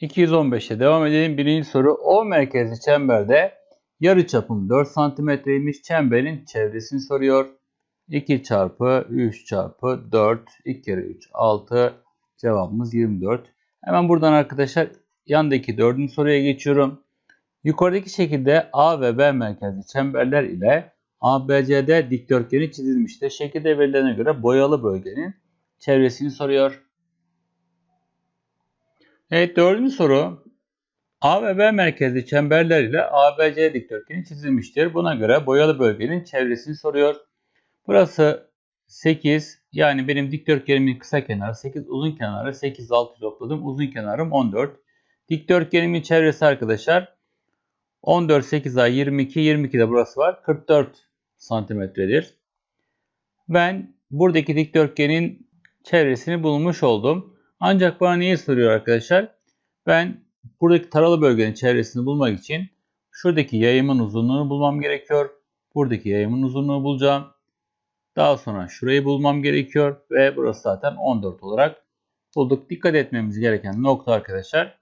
215'e devam edelim. Birinci soru O merkezli çemberde yarı çapım 4 santimetreymiş. Çemberin çevresini soruyor. 2 çarpı 3 çarpı 4 2 kere 3 6 cevabımız 24. Hemen buradan arkadaşlar yandaki dördüncü soruya geçiyorum. Yukarıdaki şekilde A ve B merkezli çemberler ile ABCD dikdörtgeni çizilmiştir. Şekilde verilene göre boyalı bölgenin çevresini soruyor. Evet dördüncü soru. A ve B merkezli çemberler ile ABC dikdörtgeni çizilmiştir. Buna göre boyalı bölgenin çevresini soruyor. Burası 8 yani benim dikdörtgenimin kısa kenarı 8 uzun kenarı 8 6 topladım. Uzun kenarım 14. Dikdörtgenimin çevresi arkadaşlar 14 8 daha 22 22 de burası var. 44 santimetredir. Ben buradaki dikdörtgenin çevresini bulmuş oldum. Ancak bana neyi soruyor arkadaşlar? Ben buradaki taralı bölgenin çevresini bulmak için şuradaki yayımın uzunluğunu bulmam gerekiyor. Buradaki yayımın uzunluğunu bulacağım. Daha sonra şurayı bulmam gerekiyor ve burası zaten 14 olarak bulduk. Dikkat etmemiz gereken nokta arkadaşlar.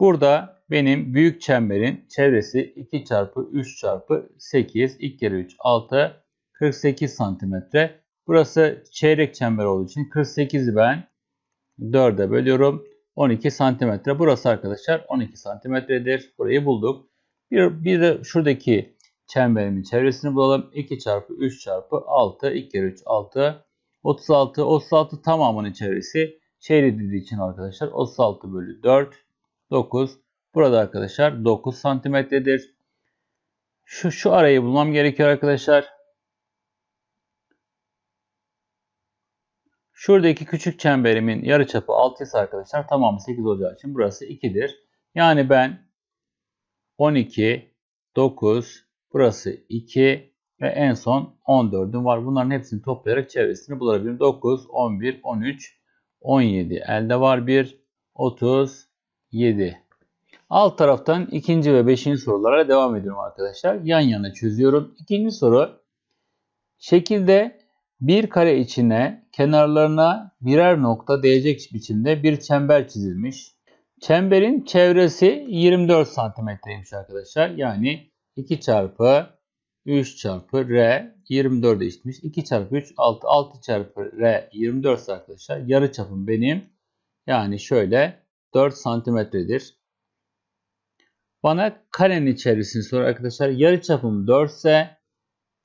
Burada benim büyük çemberin çevresi 2 çarpı 3 çarpı 8 2 kere 3 6 48 santimetre. Burası çeyrek çember olduğu için 48'i ben 4'e bölüyorum. 12 santimetre. Burası arkadaşlar 12 santimetredir. Burayı bulduk. Bir, bir de şuradaki çemberimin çevresini bulalım. 2 çarpı 3 çarpı 6. 2 kere 3 6. 36. 36 tamamının çevresi çeyreği dediği için arkadaşlar 36 bölü 4. 9. Burada arkadaşlar 9 santimetredir. Şu, şu arayı bulmam gerekiyor arkadaşlar. Şuradaki küçük çemberimin yarıçapı 6 ise arkadaşlar tamamı 8 olacağı için burası 2'dir. Yani ben 12, 9, burası 2 ve en son 14'üm var. Bunların hepsini toplayarak çevresini bulabilirim. 9, 11, 13, 17. Elde var 1, 37. Alt taraftan ikinci ve beşinci sorulara devam ediyorum arkadaşlar. Yan yana çözüyorum. İkinci soru. Şekilde bir kare içine kenarlarına birer nokta değecek biçimde bir çember çizilmiş. Çemberin çevresi 24 santimetreymiş arkadaşlar. Yani 2 çarpı 3 çarpı R 24 eşitmiş. 2 çarpı 3 6 6 çarpı R 24 arkadaşlar. Yarı çapım benim. Yani şöyle 4 santimetredir. Bana karenin içerisini sor arkadaşlar. Yarı çapım 4 ise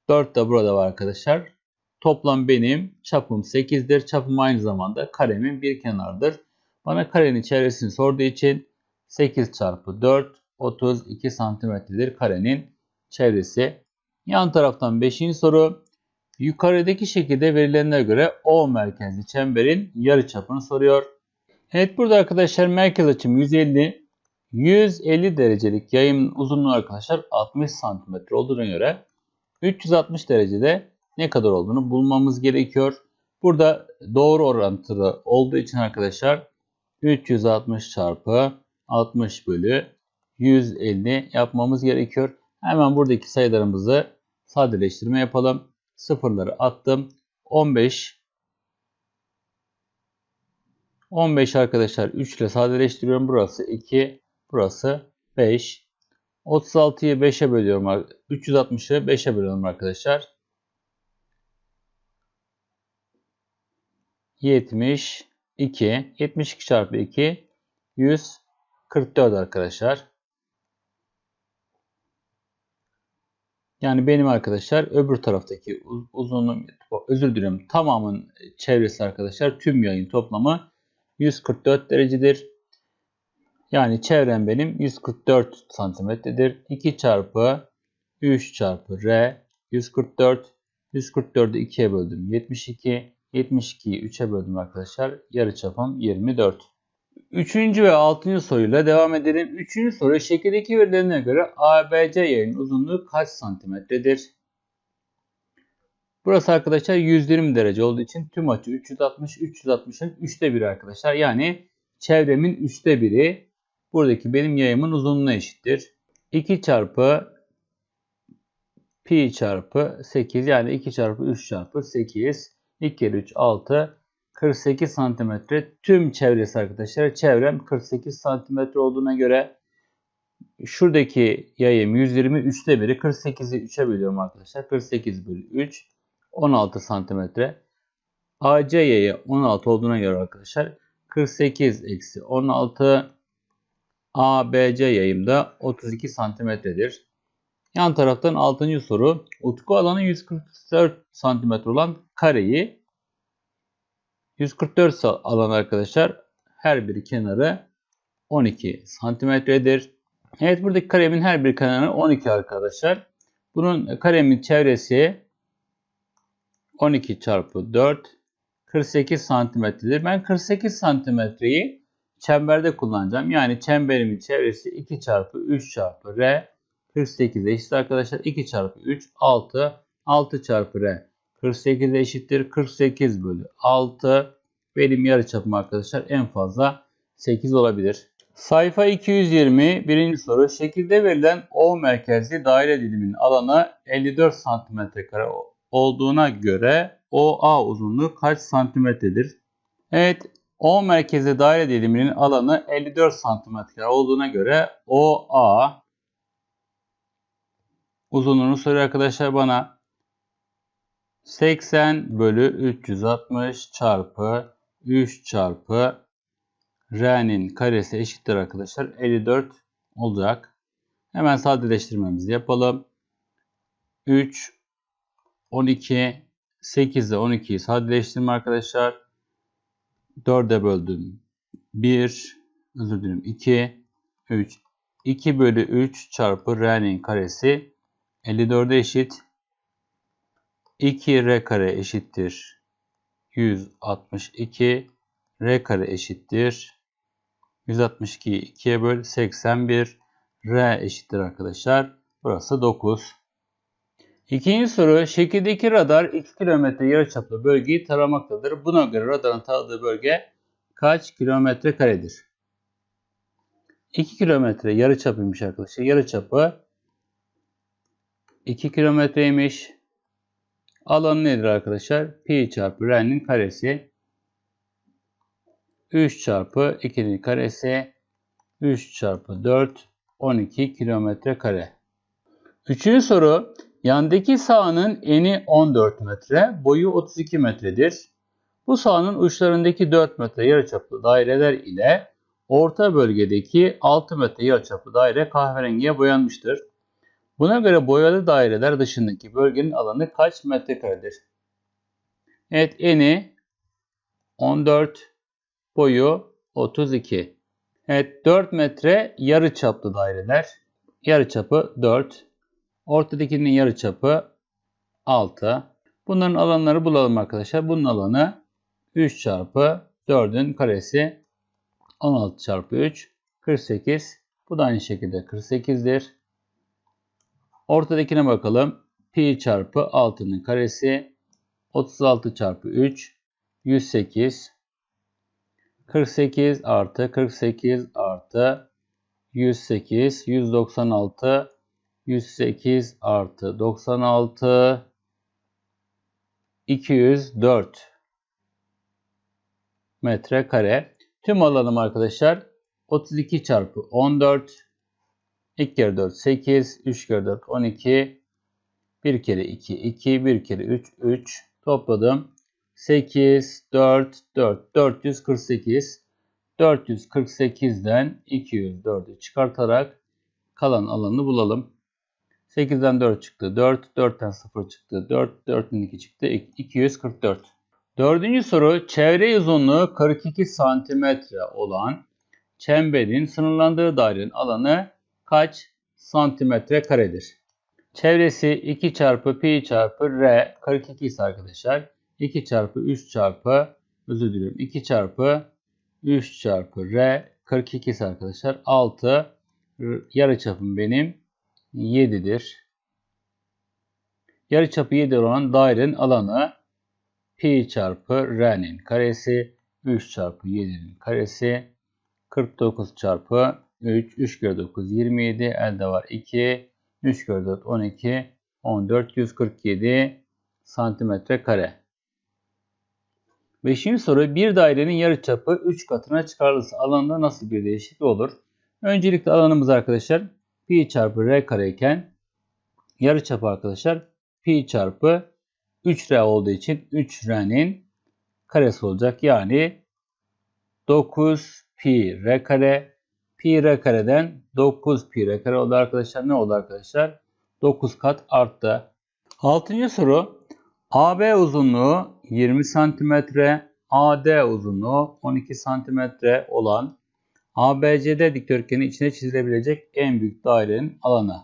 4 de burada var arkadaşlar. Toplam benim çapım 8'dir. Çapım aynı zamanda karemin bir kenarıdır. Bana karenin çevresini sorduğu için 8 çarpı 4 32 santimetredir karenin çevresi. Yan taraftan 5. soru. Yukarıdaki şekilde verilenlere göre O merkezli çemberin yarıçapını soruyor. Evet burada arkadaşlar merkez açım 150. 150 derecelik yayın uzunluğu arkadaşlar 60 santimetre olduğuna göre 360 derecede ne kadar olduğunu bulmamız gerekiyor. Burada doğru orantılı olduğu için arkadaşlar 360 çarpı 60 bölü 150 yapmamız gerekiyor. Hemen buradaki sayılarımızı sadeleştirme yapalım. Sıfırları attım. 15 15 arkadaşlar 3 ile sadeleştiriyorum. Burası 2, burası 5. 36'yı 5'e bölüyorum. 360'ı 5'e bölüyorum arkadaşlar. 72. 72 çarpı 2 144 arkadaşlar. Yani benim arkadaşlar öbür taraftaki uzunluğum özür dilerim tamamın çevresi arkadaşlar tüm yayın toplamı 144 derecedir. Yani çevrem benim 144 santimetredir. 2 çarpı 3 çarpı r 144 144'ü 2'ye böldüm 72 72'yi 3'e böldüm arkadaşlar. Yarı çapım 24. Üçüncü ve altıncı soruyla devam edelim. Üçüncü soru şekildeki verilerine göre ABC yayın uzunluğu kaç santimetredir? Burası arkadaşlar 120 derece olduğu için tüm açı 360, 360'ın 3'te 1'i arkadaşlar. Yani çevremin 3'te 1'i buradaki benim yayımın uzunluğuna eşittir. 2 çarpı pi çarpı 8 yani 2 çarpı 3 çarpı 8 2 kere 3 6 48 santimetre tüm çevresi arkadaşlar. Çevrem 48 santimetre olduğuna göre şuradaki yayım 120 üçte biri 48'i 3'e bölüyorum arkadaşlar. 48 bölü 3 16 santimetre. AC yayı 16 olduğuna göre arkadaşlar 48 eksi 16 ABC yayım da 32 santimetredir. Yan taraftan 6. soru. Utku alanı 144 santimetre olan kareyi 144 alan arkadaşlar her bir kenarı 12 santimetredir. Evet buradaki karemin her bir kenarı 12 arkadaşlar. Bunun karemin çevresi 12 çarpı 4 48 santimetredir. Ben 48 santimetreyi çemberde kullanacağım. Yani çemberimin çevresi 2 çarpı 3 çarpı r 48 eşit arkadaşlar. 2 çarpı 3 6 6 çarpı r 48 eşittir. 48 bölü 6 benim yarıçapım arkadaşlar en fazla 8 olabilir. Sayfa 220 birinci soru. Şekilde verilen O merkezli daire diliminin alanı 54 cm olduğuna göre OA uzunluğu kaç santimetredir? Evet O merkezli daire diliminin alanı 54 cm olduğuna göre OA uzunluğunu soruyor arkadaşlar bana. 80 bölü 360 çarpı 3 çarpı R'nin karesi eşittir arkadaşlar. 54 olacak. Hemen sadeleştirmemizi yapalım. 3, 12, 8 ile 12'yi sadeleştirme arkadaşlar. 4'e böldüm. 1, özür dilerim 2, 3. 2 bölü 3 çarpı R'nin karesi 54'e eşit. 2 R kare eşittir. 162. R kare eşittir. 162'yi 2'ye böl 81. R eşittir arkadaşlar. Burası 9. İkinci soru. Şekildeki radar 2 kilometre yarıçaplı bölgeyi taramaktadır. Buna göre radarın taradığı bölge kaç kilometre karedir? 2 kilometre yarıçapıymış arkadaşlar. Yarıçapı 2 kilometreymiş. Alanı nedir arkadaşlar? Pi çarpı R'nin karesi. 3 çarpı 2'nin karesi 3 çarpı 4 12 kilometre kare. Üçüncü soru. Yandaki sahanın eni 14 metre, boyu 32 metredir. Bu sahanın uçlarındaki 4 metre yarıçaplı daireler ile orta bölgedeki 6 metre yarıçaplı daire kahverengiye boyanmıştır. Buna göre boyalı daireler dışındaki bölgenin alanı kaç metrekaredir? Evet eni 14 boyu 32. Evet 4 metre yarı çaplı daireler. Yarı çapı 4. Ortadakinin yarı çapı 6. Bunların alanları bulalım arkadaşlar. Bunun alanı 3 çarpı 4'ün karesi 16 çarpı 3 48. Bu da aynı şekilde 48'dir. Ortadakine bakalım. Pi çarpı 6'nın karesi 36 çarpı 3 108 48 artı 48 artı 108 196 108 artı 96 204 metrekare. Tüm alanım arkadaşlar 32 çarpı 14 2 kere 4 8 3 kere 4 12 1 kere 2 2 1 kere 3 3 topladım 8, 4, 4, 448. 448'den 204'ü çıkartarak kalan alanı bulalım. 8'den 4 çıktı 4, 4'ten 0 çıktı 4, 4'ten 2 çıktı 244. Dördüncü soru çevre uzunluğu 42 cm olan çemberin sınırlandığı dairenin alanı kaç santimetre karedir? Çevresi 2 çarpı pi çarpı r 42 ise arkadaşlar 2 çarpı 3 çarpı özür diliyorum 2 çarpı 3 çarpı R 42 ise arkadaşlar 6 yarı çapım benim 7'dir. Yarı çapı 7 olan dairenin alanı pi çarpı R'nin karesi 3 çarpı 7'nin karesi 49 çarpı 3 3 kere 9 27 elde var 2 3 kere 4 12 14 147 santimetre kare. Beşinci soru bir dairenin yarıçapı 3 katına çıkarılırsa alanda nasıl bir değişiklik olur? Öncelikle alanımız arkadaşlar pi çarpı r kare iken yarıçapı arkadaşlar pi çarpı 3r olduğu için 3r'nin karesi olacak. Yani 9 pi r kare pi r kareden 9 pi r kare oldu arkadaşlar. Ne oldu arkadaşlar? 9 kat arttı. Altıncı soru AB uzunluğu 20 cm, AD uzunluğu 12 cm olan ABCD dikdörtgeni içine çizilebilecek en büyük dairenin alanı.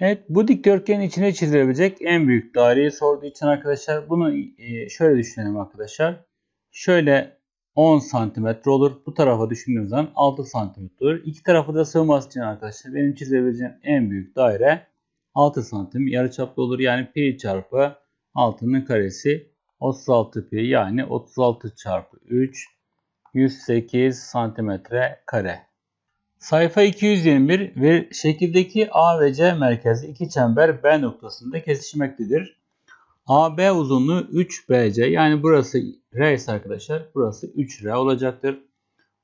Evet bu dikdörtgenin içine çizilebilecek en büyük daireyi sorduğu için arkadaşlar bunu e, şöyle düşünelim arkadaşlar. Şöyle 10 cm olur. Bu tarafa düşündüğümüz zaman 6 cm olur. İki tarafı da sığması için arkadaşlar benim çizebileceğim en büyük daire 6 cm yarıçaplı olur. Yani pi çarpı 6'nın karesi 36 pi yani 36 çarpı 3 108 santimetre kare. Sayfa 221 ve şekildeki A ve C merkezi iki çember B noktasında kesişmektedir. AB uzunluğu 3BC yani burası R ise arkadaşlar burası 3R olacaktır.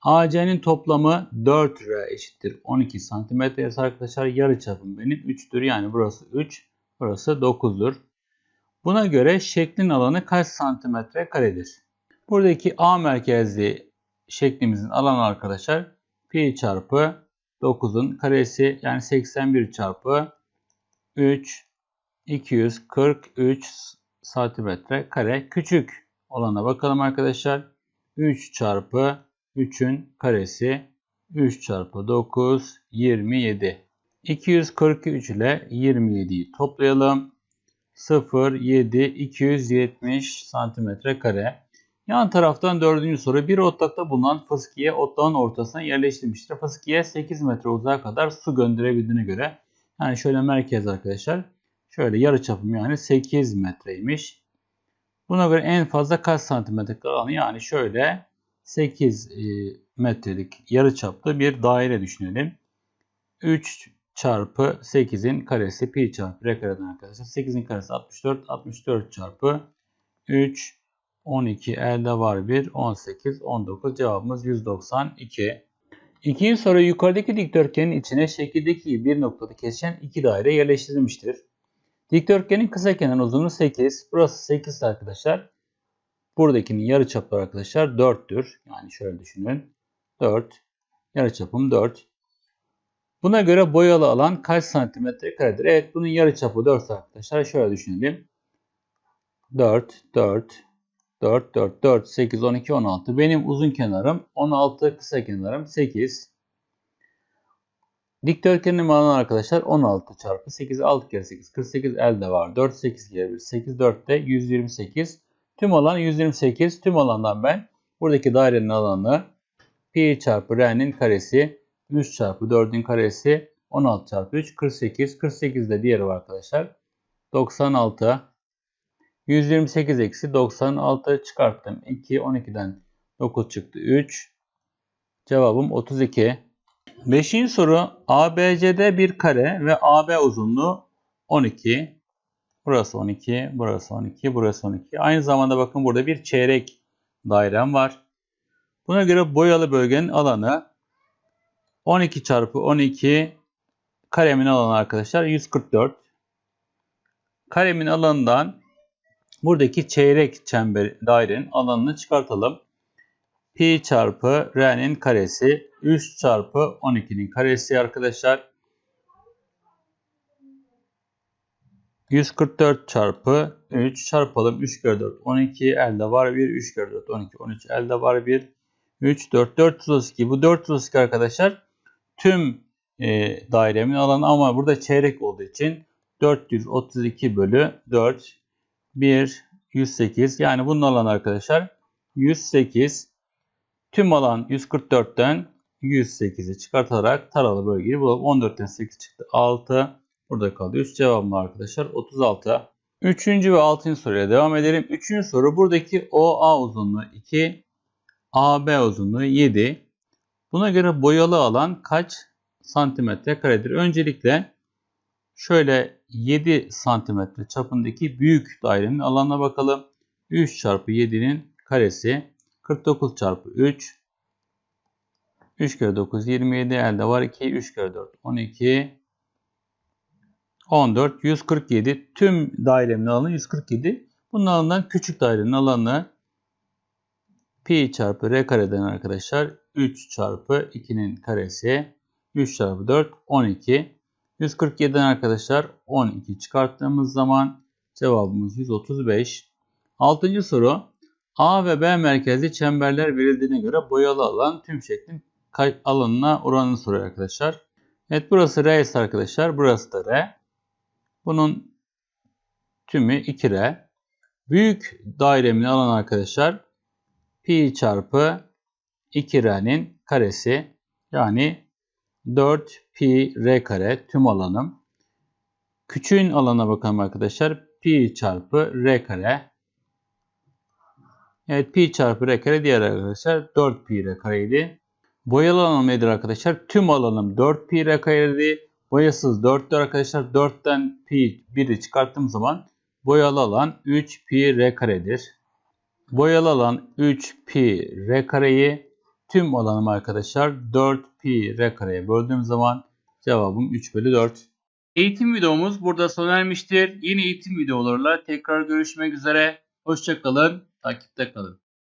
AC'nin toplamı 4R eşittir 12 cm ise arkadaşlar yarı çapım benim 3'tür yani burası 3 burası 9'dur. Buna göre şeklin alanı kaç santimetre karedir? Buradaki A merkezli şeklimizin alanı arkadaşlar pi çarpı 9'un karesi yani 81 çarpı 3 243 santimetre kare küçük olana bakalım arkadaşlar. 3 çarpı 3'ün karesi 3 çarpı 9 27. 243 ile 27'yi toplayalım. 0 7 270 santimetre kare. Yan taraftan dördüncü soru bir otlakta bulunan fıskiye otlağın ortasına yerleştirmiştir. Fıskiye 8 metre uzağa kadar su gönderebildiğine göre yani şöyle merkez arkadaşlar şöyle yarı çapım yani 8 metreymiş. Buna göre en fazla kaç santimetre alanı yani şöyle 8 e, metrelik yarı çaplı bir daire düşünelim. 3 çarpı 8'in karesi pi çarpı r kareden arkadaşlar. 8'in karesi 64. 64 çarpı 3 12 elde var 1 18 19 cevabımız 192. İkinci soru yukarıdaki dikdörtgenin içine şekildeki bir noktada kesişen iki daire yerleştirilmiştir. Dikdörtgenin kısa kenar uzunluğu 8. Burası 8 arkadaşlar. Buradakinin yarıçapı arkadaşlar 4'tür. Yani şöyle düşünün. 4. Yarıçapım 4. Buna göre boyalı alan kaç santimetre karedir? Evet bunun yarıçapı 4 arkadaşlar. Şöyle düşünelim. 4, 4, 4, 4, 4, 8, 12, 16. Benim uzun kenarım 16, kısa kenarım 8. Dikdörtgenin alanı arkadaşlar 16 çarpı 8, 6 kere 8, 48 elde var. 4, 8 kere 1, 8, 4 de 128. Tüm alan 128. Tüm alandan ben buradaki dairenin alanı pi çarpı r'nin karesi 3 çarpı 4'ün karesi 16 çarpı 3 48. 48 de diğeri var arkadaşlar. 96. 128 eksi 96 çıkarttım. 2 12'den 9 çıktı. 3. Cevabım 32. Beşinci soru ABCD bir kare ve AB uzunluğu 12. Burası 12, burası 12, burası 12. Aynı zamanda bakın burada bir çeyrek dairem var. Buna göre boyalı bölgenin alanı 12 çarpı 12 karemin alanı arkadaşlar 144. Karemin alanından buradaki çeyrek çember dairenin alanını çıkartalım. Pi çarpı r'nin karesi 3 çarpı 12'nin karesi arkadaşlar. 144 çarpı 3 çarpalım. 3 kere 4 12 elde var 1. 3 kere 4 12 13 elde var 1. 3 4 432 bu 432 arkadaşlar tüm e, dairemin alanı ama burada çeyrek olduğu için 432 bölü 4 1 108 yani bunun alanı arkadaşlar 108 tüm alan 144'ten 108'i çıkartarak taralı bölgeyi bulalım. 14'ten 8 çıktı 6 burada kaldı 3 cevabım arkadaşlar 36 Üçüncü ve altıncı soruya devam edelim. Üçüncü soru buradaki OA uzunluğu 2, AB uzunluğu 7. Buna göre boyalı alan kaç santimetre karedir? Öncelikle şöyle 7 santimetre çapındaki büyük dairenin alanına bakalım. 3 çarpı 7'nin karesi 49 çarpı 3 3 kere 9 27 elde var 2 3 kere 4 12 14 147 tüm dairemin alanı 147 bunun alanından küçük dairenin alanı pi çarpı r kareden arkadaşlar 3 çarpı 2'nin karesi 3 çarpı 4 12 147'den arkadaşlar 12 çıkarttığımız zaman cevabımız 135 6. soru A ve B merkezli çemberler verildiğine göre boyalı alan tüm şeklin alanına oranını soruyor arkadaşlar. Evet burası R ise arkadaşlar burası da R. Bunun tümü 2R. Büyük dairemin alanı arkadaşlar pi çarpı 2R'nin karesi yani 4 pi R kare tüm alanım. Küçüğün alana bakalım arkadaşlar. Pi çarpı R kare. Evet pi çarpı R kare diğer arkadaşlar 4 pi R kareydi. Boyalı alanım nedir arkadaşlar? Tüm alanım 4 pi R kareydi. Boyasız 4'tür arkadaşlar. 4'ten pi 1'i çıkarttığım zaman boyalı alan 3 pi R karedir. Boyalı alan 3 pi R kareyi tüm alanım arkadaşlar 4 pi R kareye böldüğüm zaman cevabım 3 bölü 4. Eğitim videomuz burada sona ermiştir. Yeni eğitim videolarıyla tekrar görüşmek üzere. Hoşçakalın, takipte kalın.